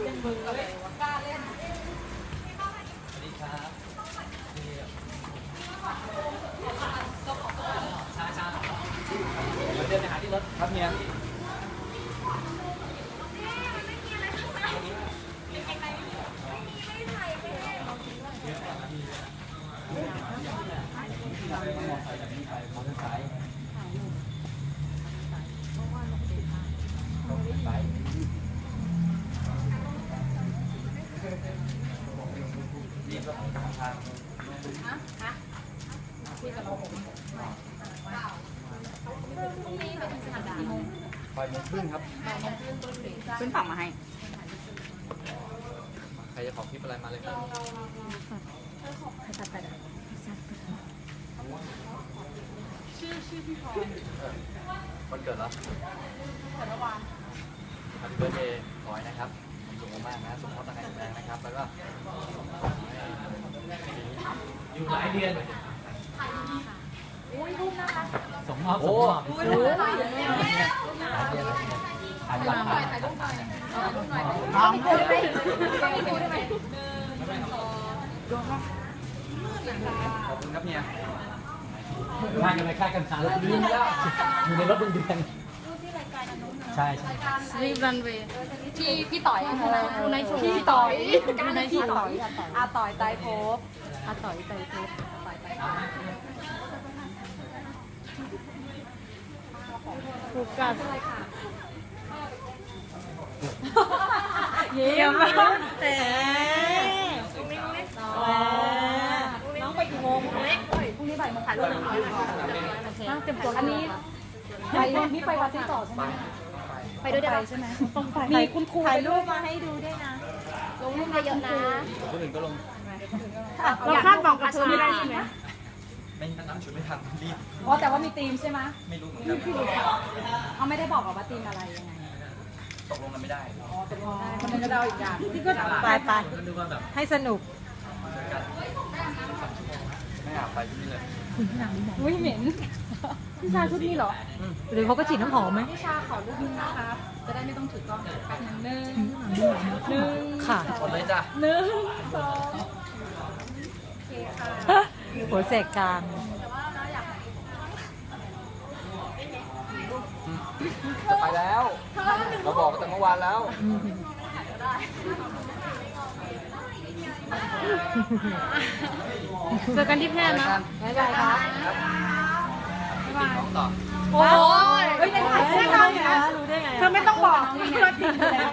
สวัสดีครับนี่ช้าช้าเดี๋ยวเดินไปหาที่รถครับเมีย นี่ก็กางทางปล่อยโมงครึ่งครับ ขึ้นฝั่งมาให้ ใครจะขอคลิปอะไรมาเลยครับชื่อชื่อพี่พรวันเกิดเหรอเกิดเมื่อวานฮัปปี้เบิร์ดเดย์ขอให้นะครับสูงมากนะสุขภาพร่างกายแข็งแรงนะครับ แล้วก็อยู่หลาย เดือนส่งมอบส่งมอบโอ้ยหลายเดือนหลายเดือนถ่ายบัตรถ่ายรูปหน่อยน้องพูดไหมขอบคุณครับเมียค่ายกันไปค่ายกันหาแล้วลืมแล้วอยู่ในรถเดือนใช่ใช่รีบรันเวย์พี่พี่ต่อยใช่ไหมในโชว์พี่ต่อยในโชว์พี่ต่อยอาต่อยไตรภพ อาต่อยไตเทปต่อยไตรภพโฟกัสเยี่ยมแต่น้องไปกี่โมงเล็กพรุ่งนี้บ่ายโมงถ่ายรูปนั่งเต็มตัวอันนี้ไปนี่ไปวัดที่ต่อใช่ไหมไปด้วยได้ใช่ไหมต้องไปมีคุณครูถ่ายรูปมาให้ดูด้วยนะ ลงรูปเยอะนะคนอื่นก็ลง เราคาดหวังกับเธอไม่ได้ใช่ไหมไม่น้ำชุดไม่ทันรีบอ๋อแต่ว่ามีธีมใช่ไหมไม่รู้เหมือนกันเขาไม่ได้บอกว่าธีมอะไรยังไงตกลงกันไม่ได้คนนึงก็เดาอีกอย่างไปไปก็นึกว่าแบบให้สนุกเจอกันไม่อยากไปที่นี่เลยอุ้ยเหม็นพี่ชายชุดนี้เหรอ หรือเขาก็ฉีดน้ำหอมไหมพี่ชาขอรูปนึงนะครับจะได้ไม่ต้องถือกล้องแป๊บนึงหนึ่งหนึ่งค่ะหมดเลยจ้ะหนึ่งสองโอเคค่ะ หัวแสกกลางจะไปแล้ว เราบอกตั้งแต่เมื่อวานแล้ว เจอกันที่แพร่นะบ๊ายบายครับติดของต่อโอ้ยเฮ้ยในถ่ายได้ไงนะรู้ได้ไงเธอไม่ต้องบอกว่าติดแล้ว